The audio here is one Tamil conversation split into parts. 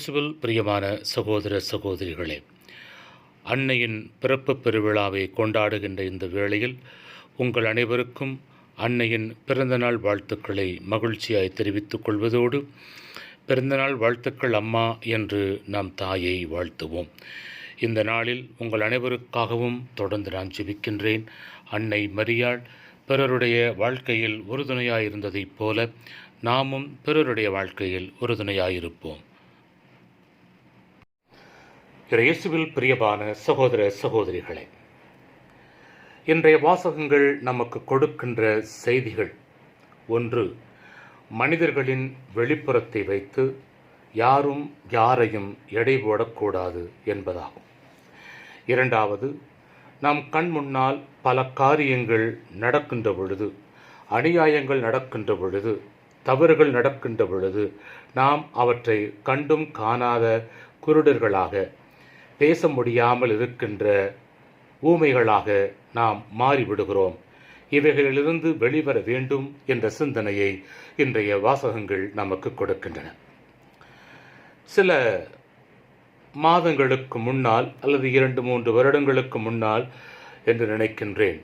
இயேசுவில் பிரியமான சகோதர சகோதரிகளே அன்னையின் பிறப்பு பெருவிழாவை கொண்டாடுகின்ற இந்த வேளையில் உங்கள் அனைவருக்கும் அன்னையின் பிறந்தநாள் வாழ்த்துக்களை மகிழ்ச்சியாய் தெரிவித்துக் கொள்வதோடு பிறந்தநாள் வாழ்த்துக்கள் அம்மா என்று நாம் தாயை வாழ்த்துவோம். இந்த நாளில் உங்கள் அனைவருக்காகவும் தொடர்ந்து நான் ஜெபிக்கின்றேன். அன்னை மரியாள் பிறருடைய வாழ்க்கையில் உறுதுணையாயிருந்ததைப் போல நாமும் பிறருடைய வாழ்க்கையில் உறுதுணையாயிருப்போம். இயேசுவில் பிரியமான சகோதர சகோதரிகளே இன்றைய வாசகங்கள் நமக்கு கொடுக்கின்ற செய்திகள். ஒன்று மனிதர்களின் வெளிப்புறத்தை வைத்து யாரும் யாரையும் எடை போடக்கூடாது என்பதாகும். இரண்டாவது நம் கண் முன்னால் பல காரியங்கள் நடக்கின்ற பொழுது அநியாயங்கள் நடக்கின்ற பொழுது தவறுகள் நடக்கின்ற பொழுது நாம் அவற்றை கண்டும் காணாத குருடர்களாக பேச முடியாமல் இருக்கின்ற ஊமைகளாக நாம் மாறிவிடுகிறோம். இவைகளிலிருந்து வெளிவர வேண்டும் என்ற சிந்தனையை இன்றைய வாசகங்கள் நமக்கு கொடுக்கின்றன. சில மாதங்களுக்கு முன்னால் அல்லது இரண்டு மூன்று வருடங்களுக்கு முன்னால் என்று நினைக்கின்றேன்.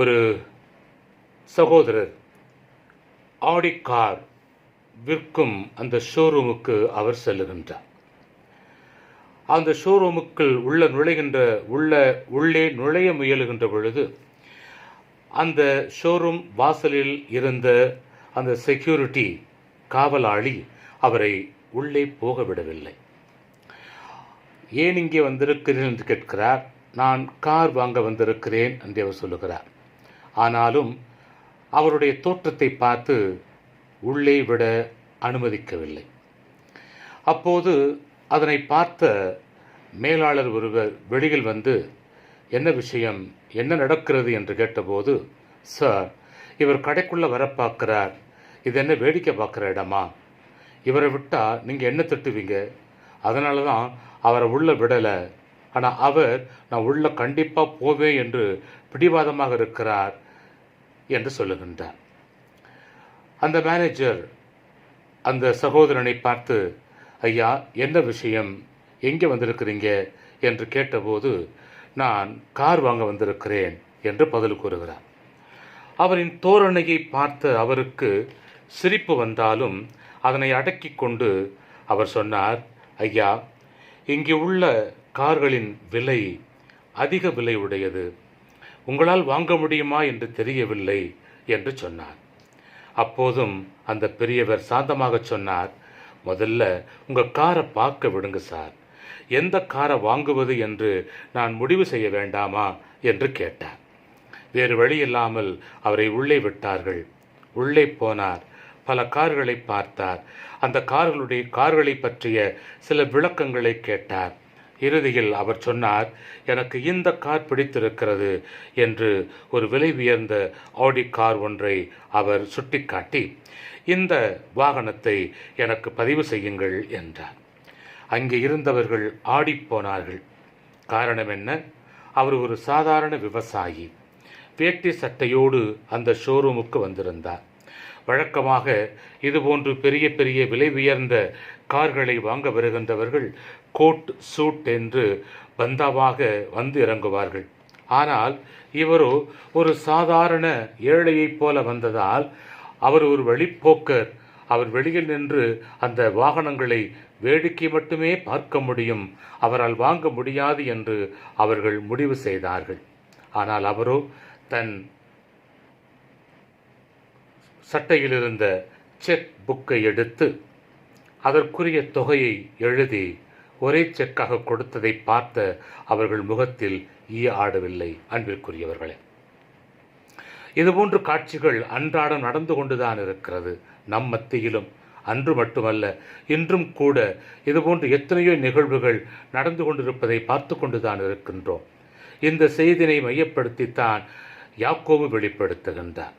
ஒரு சகோதரர் ஆடி கார் விற்கும் அந்த ஷோரூமுக்கு அவர் செல்லுகின்றார். அந்த ஷோரூமுக்குள் உள்ள நுழைகின்ற உள்ள உள்ளே நுழைய முயலுகின்ற பொழுது அந்த ஷோரூம் வாசலில் இருந்த அந்த செக்யூரிட்டி காவலாளி அவரை உள்ளே போக விடவில்லை. ஏன் இங்கே வந்திருக்கிறேன் என்று கேட்கிறார். நான் கார் வாங்க வந்திருக்கிறேன் என்று அவர் சொல்லுகிறார். ஆனாலும் அவருடைய தோற்றத்தை பார்த்து உள்ளே விட அனுமதிக்கவில்லை. அப்போது அதனை பார்த்த மேலாளர் ஒருவர் வெளியில் வந்து என்ன விஷயம்? என்ன நடக்கிறது? என்று கேட்டபோது சார் இவர் கடைக்குள்ளே வர பார்க்குறார். இது என்ன வேடிக்கை பார்க்குற இடமா? இவரை விட்டால் நீங்கள் என்ன திட்டுவீங்க? அதனால தான் அவரை உள்ளே விடலை. ஆனால் அவர் நான் உள்ள கண்டிப்பாக போவேன் என்று பிடிவாதமாக இருக்கிறார் என்று சொல்லுகின்றார். அந்த மேனேஜர் அந்த சகோதரனை பார்த்து ஐயா என்ன விஷயம்? எங்கே வந்திருக்கிறீங்க? என்று கேட்டபோது நான் கார் வாங்க வந்திருக்கிறேன் என்று பதில் கூறுகிறார். அவரின் தோரணையை பார்த்த அவருக்கு சிரிப்பு வந்தாலும் அதனை அடக்கி கொண்டு அவர் சொன்னார் ஐயா இங்கே உள்ள கார்களின் விலை அதிக விலை உடையது உங்களால் வாங்க முடியுமா என்று தெரியவில்லை என்று சொன்னார். அப்போதும் அந்த பெரியவர் சாந்தமாக சொன்னார் முதல்ல உங்கள் காரை பார்க்க விடுங்க சார். எந்த காரை வாங்குவது என்று நான் முடிவு செய்ய வேண்டாமா என்று கேட்டார். வேறு வழி இல்லாமல் அவரை உள்ளே விட்டார்கள். உள்ளே போனார். பல கார்களை பார்த்தார். அந்த கார்களுடைய கார்களை பற்றிய சில விளக்கங்களை கேட்டார். இறுதியில் அவர் சொன்னார் எனக்கு இந்த கார் பிடித்திருக்கிறது என்று ஒரு விலை உயர்ந்த ஆடி கார் ஒன்றை அவர் சுட்டிக்காட்டி இந்த வாகனத்தை எனக்கு பதிவு செய்யுங்கள் என்றார். அங்கே இருந்தவர்கள் ஆடிப்போனார்கள் காரணம் என்ன? அவர் ஒரு சாதாரண விவசாயி. வேட்டி சட்டையோடு அந்த ஷோரூமுக்கு வந்திருந்தார். வழக்கமாக இதுபோன்று பெரிய பெரிய விலை உயர்ந்த கார்களை வாங்க வருகின்றவர்கள் கோட் சூட் என்று பந்தாவாக வந்து இறங்குவார்கள். ஆனால் இவரோ ஒரு சாதாரண ஏழையைப் போல வந்ததால் அவர் ஒரு வழிப்போக்கர். அவர் வெளியில் நின்று அந்த வாகனங்களை வேடிக்கை மட்டுமே பார்க்க முடியும். அவரால் வாங்க முடியாது என்று அவர்கள் முடிவு செய்தார்கள். ஆனால் அவரோ தன் சட்டையில் இருந்த செக் புக்கை எடுத்து அதற்குரிய தொகையை எழுதி ஒரே செக்காக கொடுத்ததை பார்த்த அவர்கள் முகத்தில் ஈ ஆடவில்லை. அன்பிற்குரியவர்களே இதுபோன்ற காட்சிகள் அன்றாடம் நடந்து கொண்டுதான் இருக்கிறது. நம் மத்தியிலும். அன்று மட்டுமல்ல இன்றும் கூட இதுபோன்று எத்தனையோ நிகழ்வுகள் நடந்து கொண்டிருப்பதை பார்த்து கொண்டுதான் இருக்கின்றோம். இந்த செய்தினை மையப்படுத்தித்தான் யாக்கோவு வெளிப்படுத்துகின்றார்.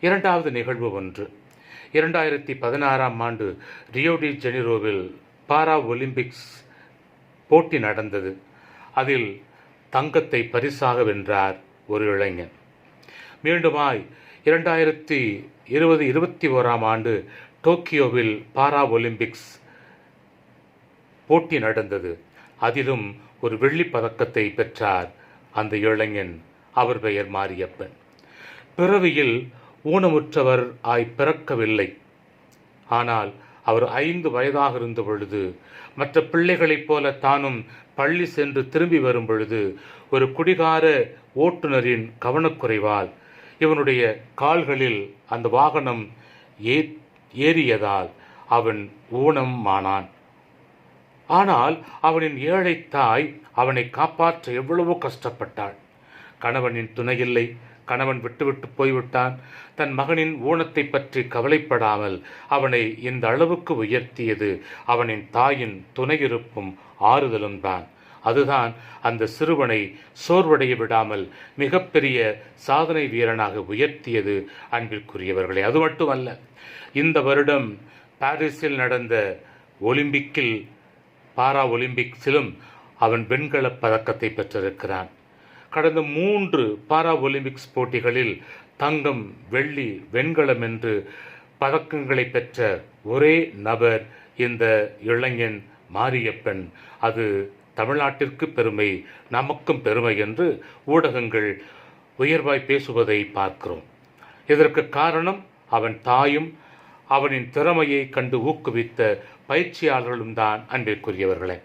இரண்டாவது நிகழ்வு ஒன்று. இரண்டாயிரத்தி பதினாறாம் ஆண்டு ரியோடி ஜெனிரோவில் பாரா ஒலிம்பிக்ஸ் போட்டி நடந்தது. அதில் தங்கத்தை பரிசாக வென்றார் ஒரு இளைஞன். மீண்டுமாய் இரண்டாயிரத்தி இருபது இருபத்தி ஓராம் ஆண்டு டோக்கியோவில் பாரா ஒலிம்பிக்ஸ் போட்டி நடந்தது. அதிலும் ஒரு வெள்ளிப் பதக்கத்தை பெற்றார் அந்த இளைஞன். அவர் பெயர் மாரியப்பன். பிறவியில் ஊனமுற்றவர் ஆய் பிறக்கவில்லை. ஆனால் அவர் ஐந்து வயதாக இருந்த பொழுது மற்ற பிள்ளைகளைப் போல தானும் பள்ளி சென்று திரும்பி வரும் பொழுது ஒரு குடிகார ஓட்டுநரின் கவனக்குறைவால் இவனுடைய கால்களில் அந்த வாகனம் ஏ ஏறியதால் அவன் ஊனமானான் ஆனால் அவனின் ஏழை தாய் அவனை காப்பாற்ற எவ்வளவோ கஷ்டப்பட்டாள். கணவனின் துணையில்லை. கணவன் விட்டுவிட்டு போய்விட்டான். தன் மகனின் ஊனத்தை பற்றி கவலைப்படாமல் அவனை இந்த அளவுக்கு உயர்த்தியது அவனின் தாயின் துணையிருப்பும் ஆறுதலும் தான் அதுதான் அந்த சிறுவனை சோர்வடைய விடாமல் மிகப்பெரிய சாதனை வீரனாக உயர்த்தியது அன்பிற்குரியவர்களே. அது மட்டுமல்ல இந்த வருடம் பாரிஸில் நடந்த ஒலிம்பிக்கில் பாரா ஒலிம்பிக்ஸிலும் அவன் வெண்கலப் பதக்கத்தை பெற்றிருக்கிறான். கடந்த மூன்று பாரா ஒலிம்பிக்ஸ் போட்டிகளில் தங்கம் வெள்ளி வெண்கலம் என்று பதக்கங்களை பெற்ற ஒரே நபர் இந்த இளைஞன் மாரியப்பன். அது தமிழ்நாட்டிற்கு பெருமை நமக்கும் பெருமை என்று ஊடகங்கள் உயர்வாய் பேசுவதை பார்க்கிறோம். இதற்கு காரணம் அவன் தாயும் அவனின் திறமையை கண்டு ஊக்குவித்த பயிற்சியாளர்களும் தான் அன்பிற்குரியவர்களே.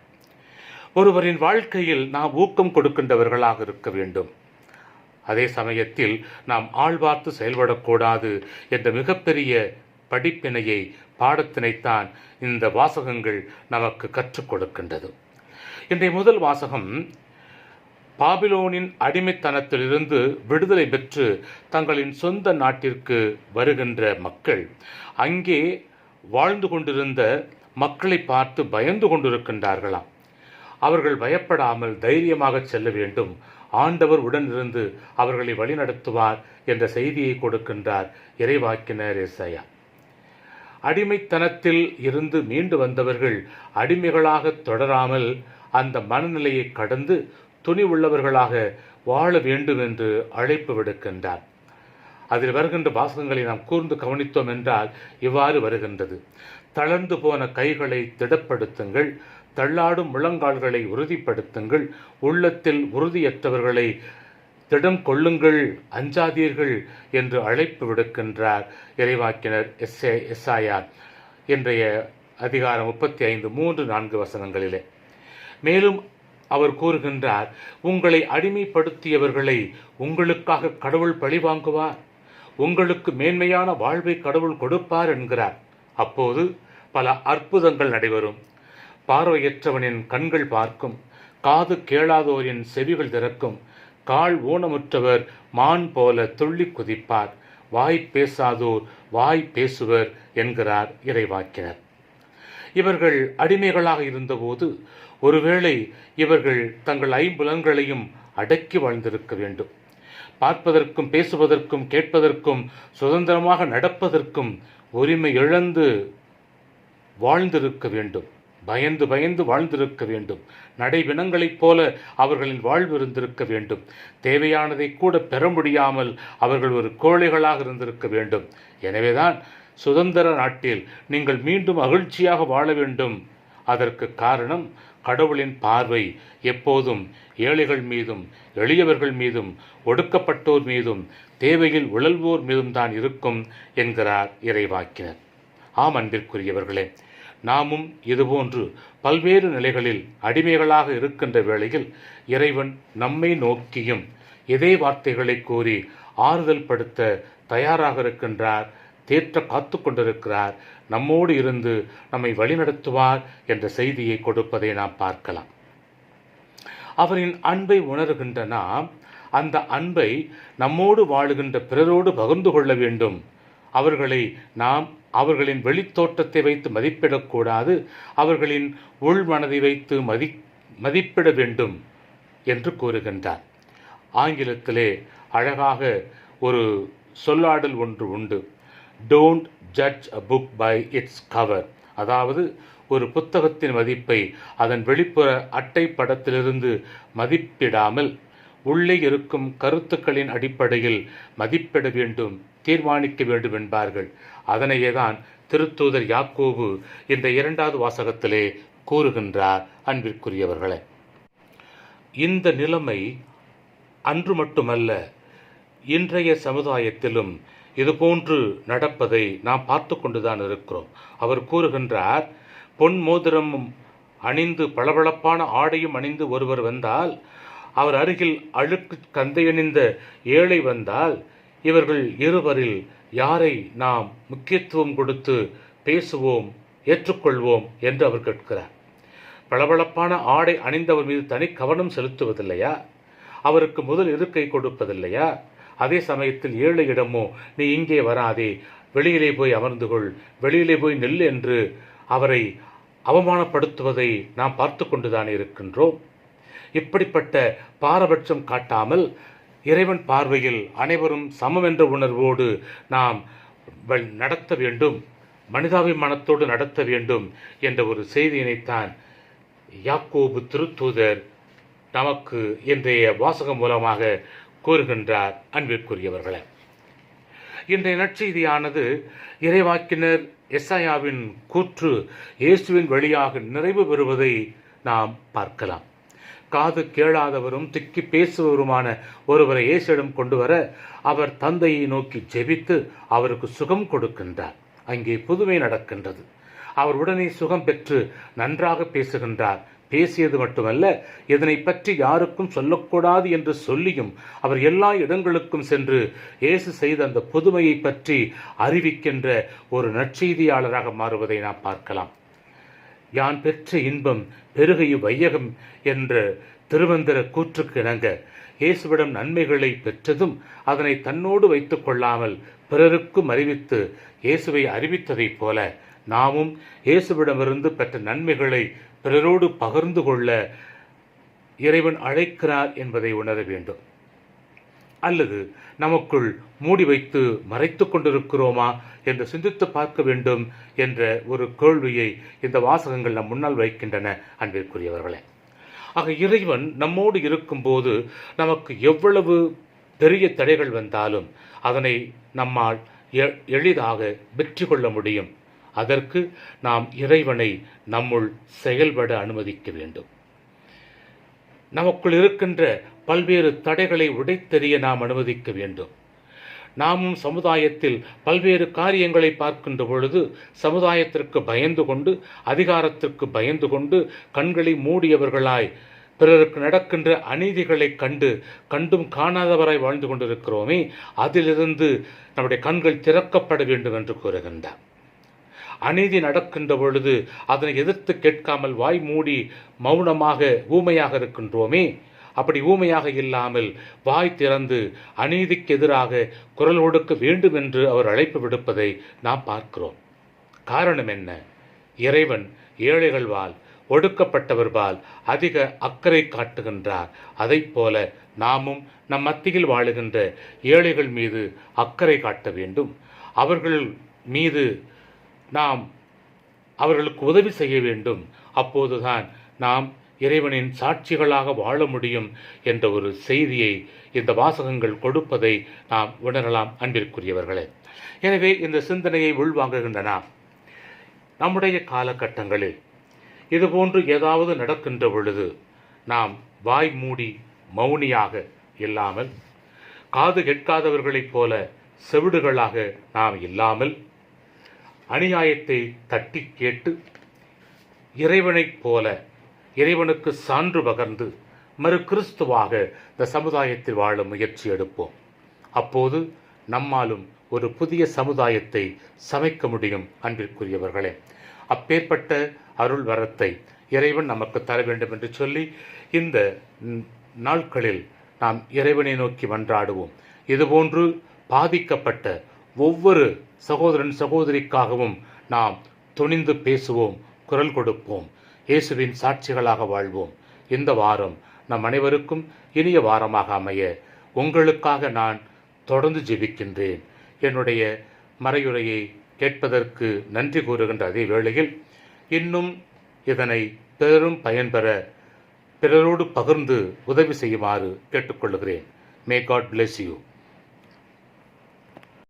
ஒருவரின் வாழ்க்கையில் நாம் ஊக்கம் கொடுக்கின்றவர்களாக இருக்க வேண்டும். அதே சமயத்தில் நாம் ஆழ்வார்த்து செயல்படக்கூடாது என்ற மிகப்பெரிய படிப்பினையை பாடத்தினைத்தான் இந்த வாசகங்கள் நமக்கு கற்றுக் கொடுக்கின்றது. இன்றைய முதல் வாசகம் பாபிலோனின் அடிமைத்தனத்திலிருந்து விடுதலை பெற்று தங்களின் சொந்த நாட்டிற்கு வருகின்ற மக்கள். அங்கே வாழ்ந்து கொண்டிருந்த மக்களை பார்த்து பயந்து கொண்டிருக்கின்றார்களாம். அவர்கள் பயப்படாமல் தைரியமாக செல்ல வேண்டும். ஆண்டவர் உடனிருந்து அவர்களை வழிநடத்துவார் என்ற செய்தியை கொடுக்கின்றார் இறைவாக்கினர் எஸ்ஐயா அடிமைத்தனத்தில் இருந்து மீண்டு வந்தவர்கள் அடிமைகளாக தொடராமல் அந்த மனநிலையை கடந்து துணி உள்ளவர்களாக வாழ வேண்டும் என்று அழைப்பு விடுக்கின்றார். அதில் வருகின்ற வாசகங்களை நாம் கூர்ந்து கவனித்தோம் என்றால் இவ்வாறு வருகின்றது. தளர்ந்து போன கைகளை திடப்படுத்துங்கள் தள்ளாடும் முழங்கால்களை உறுதிப்படுத்துங்கள் உள்ளத்தில் உறுதியற்றவர்களை திடம் கொள்ளுங்கள் அஞ்சாதீர்கள் என்று அழைப்பு விடுக்கின்றார் இறைவாக்கினர் எஸ் எஸ்ஐஆர் இன்றைய அதிகாரம் முப்பத்தி ஐந்து மூன்று நான்கு வசனங்களிலே. மேலும் அவர் கூறுகின்றார் உங்களை அடிமைப்படுத்தியவர்களை உங்களுக்காக கடவுள் பழிவாங்குவார் உங்களுக்கு மேன்மையான வாழ்வை கடவுள் கொடுப்பார் என்கிறார். அப்போது பல அற்புதங்கள் நடைபெறும். பார்வையற்றவனின் கண்கள் பார்க்கும். காது கேளாதோரின் செவிகள் திறக்கும். கால் ஊனமுற்றவர் மான் போல துள்ளி குதிப்பார். வாய் பேசாதோர் வாய் பேசுவர் என்கிறார் இறைவாக்கினர். இவர்கள் அடிமைகளாக இருந்தபோது ஒருவேளை இவர்கள் தங்கள் ஐம்புலன்களையும் அடக்கி வாழ்ந்திருக்க வேண்டும். பார்ப்பதற்கும் பேசுவதற்கும் கேட்பதற்கும் சுதந்திரமாக நடப்பதற்கும் உரிமை இழந்து வாழ்ந்திருக்க வேண்டும். பயந்து பயந்து வாழ்ந்திருக்க வேண்டும். நடைவினங்களைப் போல அவர்களின் வாழ்வு இருந்திருக்க வேண்டும். தேவையானதை கூட பெற முடியாமல் அவர்கள் ஒரு கோழைகளாக இருந்திருக்க வேண்டும். எனவேதான் சுதந்திர நாட்டில் நீங்கள் மீண்டும் மகிழ்ச்சியாக வாழ வேண்டும். அதற்கு காரணம் கடவுளின் பார்வை. எப்போதும் ஏழைகள் மீதும் எளியவர்கள் மீதும் ஒடுக்கப்பட்டோர் மீதும் தேவையில் உழல்வோர் மீதும் தான் இருக்கும் என்கிறார் இறைவாக்கினர். ஆம் அன்பிற்குரியவர்களே நாமும் இதுபோன்று பல்வேறு நிலைகளில் அடிமைகளாக இருக்கின்ற வேளையில் இறைவன் நம்மை நோக்கியும் இதே வார்த்தைகளை கூறி ஆறுதல் படுத்த தயாராக இருக்கின்றார் தேற்ற காத்து கொண்டிருக்கிறார் நம்மோடு இருந்து நம்மை வழிநடத்துவார் என்ற செய்தியை கொடுப்பதை நாம் பார்க்கலாம். அவரின் அன்பை உணர்கின்ற நாம் அந்த அன்பை நம்மோடு வாழுகின்ற பிறரோடு பகிர்ந்து கொள்ள வேண்டும். அவர்களை நாம் அவர்களின் வெளித்தோற்றத்தை வைத்து மதிப்பிடக்கூடாது அவர்களின் உள் மனதை வைத்து மதி மதிப்பிட வேண்டும் என்று கூறுகின்றார். ஆங்கிலத்திலே அழகாக ஒரு சொல்லாடல் ஒன்று உண்டு. Don't judge a book by its cover அதாவது ஒரு புத்தகத்தின் மதிப்பை அதன் வெளிப்புற அட்டை படத்திலிருந்து மதிப்பிடாமல் உள்ளே இருக்கும் கருத்துக்களின் அடிப்படையில் மதிப்பிட வேண்டும் தீர்மானிக்க வேண்டும் என்பார்கள். அதனையே தான் திருத்தூதர் யாக்கோபு இந்த இரண்டாவது வாசகத்திலே கூறுகின்றார் அன்பிற்குரியவர்களே. இந்த நிலைமை அன்று மட்டுமல்ல இன்றைய சமுதாயத்திலும் இதுபோன்று நடப்பதை நாம் பார்த்து கொண்டுதான் இருக்கிறோம். அவர் கூறுகின்றார் பொன் மோதிரமும் அணிந்து பளபளப்பான ஆடையும் அணிந்து ஒருவர் வந்தால் அவர் அருகில் அழுக்கு கந்தையணிந்த ஏழை வந்தால் இவர்கள் இருவரில் யாரை நாம் முக்கியத்துவம் கொடுத்து பேசுவோம் ஏற்றுக்கொள்வோம்? என்று அவர் கேட்கிறார். பளபளப்பான ஆடை அணிந்தவர் மீது தனி கவனம் செலுத்துவதில்லையா? அவருக்கு முதல் இருக்கை கொடுப்பதில்லையா? அதே சமயத்தில் ஏழையிடமோ நீ இங்கே வராதே. வெளியிலே போய் அமர்ந்து கொள். வெளியிலே போய் நெல் என்று அவரை அவமானப்படுத்துவதை நாம் பார்த்து கொண்டுதான் இருக்கின்றோம். இப்படிப்பட்ட பாரபட்சம் காட்டாமல் இறைவன் பார்வையில் அனைவரும் சமம் என்ற உணர்வோடு நாம் வ- நடத்த வேண்டும். மனிதாபிமானத்தோடு நடத்த வேண்டும் என்ற ஒரு செய்தியினைத்தான் யாக்கோபு திருத்தூதர் நமக்கு இன்றைய வாசகம் மூலமாக கூறுகின்றார் அன்பிற்குரியவர்களே. இன்றைய நற்செய்தியானது இறைவாக்கினர் எஸ்ஐயாவின் கூற்று இயேசுவின் வழியாக நிறைவு பெறுவதை நாம் பார்க்கலாம். காது கேளாதவரும் திக்கி பேசுபவருமான ஒருவரை இயேசுவிடம் கொண்டு வர அவர் தந்தையை நோக்கி ஜெபித்து அவருக்கு சுகம் கொடுக்கின்றார். அங்கே புதுமை நடக்கின்றது. அவர் உடனே சுகம் பெற்று நன்றாக பேசுகின்றார். பேசியது மட்டுமல்ல இதனை பற்றி யாருக்கும் சொல்லக்கூடாது என்று சொல்லியும் அவர் எல்லா இடங்களுக்கும் சென்று இயேசு செய்த அந்த புதுமையை பற்றி அறிவிக்கின்ற ஒரு நற்செய்தியாளராக மாறுவதை நாம் பார்க்கலாம். யான் பெற்ற இன்பம் பெருகையு வையகம் என்ற திருவந்திர கூற்றுக்கு இணங்க இயேசுவிடம் நன்மைகளை பெற்றதும் அதனை தன்னோடு வைத்துக் கொள்ளாமல் பிறருக்கும் அறிவித்து இயேசுவை அறிவித்ததைப் போல நாமும் இயேசுவிடமிருந்து பெற்ற நன்மைகளை பிறரோடு பகிர்ந்து கொள்ள இறைவன் அழைக்கிறார் என்பதை உணர வேண்டும். அல்லது நமக்குள் மூடி வைத்து மறைத்து கொண்டிருக்கிறோமா என்று சிந்தித்து பார்க்க வேண்டும் என்ற ஒரு கேள்வியை இந்த வாசகங்கள் நம் முன்னால் வைக்கின்றன அன்பிற்குரியவர்களே. ஆக இறைவன் நம்மோடு இருக்கும்போது நமக்கு எவ்வளவு பெரிய தடைகள் வந்தாலும் அதனை நம்மால் எ- எளிதாக வெற்றி கொள்ள முடியும். அதற்கு நாம் இறைவனை நம்முள் செயல்பட அனுமதிக்க வேண்டும். நமக்குள் இருக்கின்ற பல்வேறு தடைகளை உடைத்தெறிய நாம் அனுமதிக்க வேண்டும். நாமும் சமுதாயத்தில் பல்வேறு காரியங்களை பார்க்கின்ற பொழுது சமுதாயத்திற்கு பயந்து கொண்டு அதிகாரத்திற்கு பயந்து கொண்டு கண்களை மூடியவர்களாய் பிறருக்கு நடக்கின்ற அநீதிகளைக் கண்டு கண்டும் காணாதவராய் வாழ்ந்து கொண்டிருக்கிறோமே அதிலிருந்து நம்முடைய கண்கள் திறக்கப்பட வேண்டும் என்று கூறுகின்றார். அநீதி நடக்கின்ற பொழுது அதனை எதிர்த்து கேட்காமல் வாய் மூடி மௌனமாக ஊமையாக இருக்கின்றோமே. அப்படி ஊமையாக இல்லாமல் வாய் திறந்து அநீதிக்கு எதிராக குரல் கொடுக்க வேண்டும் என்று அவர் அழைப்பு விடுப்பதை நாம் பார்க்கிறோம். காரணம் என்ன? இறைவன் ஏழைகள் வாழ் ஒடுக்கப்பட்டவர்பால் அதிக அக்கறை காட்டுகின்றார். அதைப் போல நாமும் நம் மத்தியில் வாழுகின்ற ஏழைகள் மீது அக்கறை காட்ட வேண்டும். அவர்கள் மீது நாம் அவர்களுக்கு உதவி செய்ய வேண்டும். அப்போதுதான் நாம் இறைவனின் சாட்சிகளாக வாழ முடியும் என்ற ஒரு செய்தியை இந்த வாசகங்கள் கொடுப்பதை நாம் உணரலாம் அன்பிற்குரியவர்களே. எனவே இந்த சிந்தனையை உள்வாங்குகின்றன. நம்முடைய காலகட்டங்களில் இதுபோன்று ஏதாவது நடக்கின்ற பொழுது நாம் வாய் மூடி மௌனியாக இல்லாமல் காது கேட்காதவர்களைப் போல செவிடுகளாக நாம் இல்லாமல் அநியாயத்தை தட்டி கேட்டு இறைவனைப் போல இறைவனுக்கு சான்று பகர்ந்து மறு கிறிஸ்துவாக இந்த சமுதாயத்தில் வாழ முயற்சி எடுப்போம். அப்போது நம்மாலும் ஒரு புதிய சமுதாயத்தை சமைக்க முடியும் அன்பிற்குரியவர்களே. அப்பேற்பட்ட அருள் வரத்தை இறைவன் நமக்கு தர வேண்டும் என்று சொல்லி இந்த நாட்களில் நாம் இறைவனை நோக்கி மன்றாடுவோம். இதுபோன்று பாதிக்கப்பட்ட ஒவ்வொரு சகோதரன் சகோதரிக்காகவும் நாம் துணிந்து பேசுவோம் குரல் கொடுப்போம் இயேசுவின் சாட்சிகளாக வாழ்வோம். இந்த வாரம் நம் அனைவருக்கும் இனிய வாரமாக அமைய உங்களுக்காக நான் தொடர்ந்து ஜெபிக்கின்றேன். என்னுடைய மறையுரையை கேட்பதற்கு நன்றி கூறுகின்ற அதே வேளையில் இன்னும் இதனை பெரும் பயன்பெற பிறரோடு பகிர்ந்து உதவி செய்யுமாறு கேட்டுக்கொள்கிறேன். May God bless you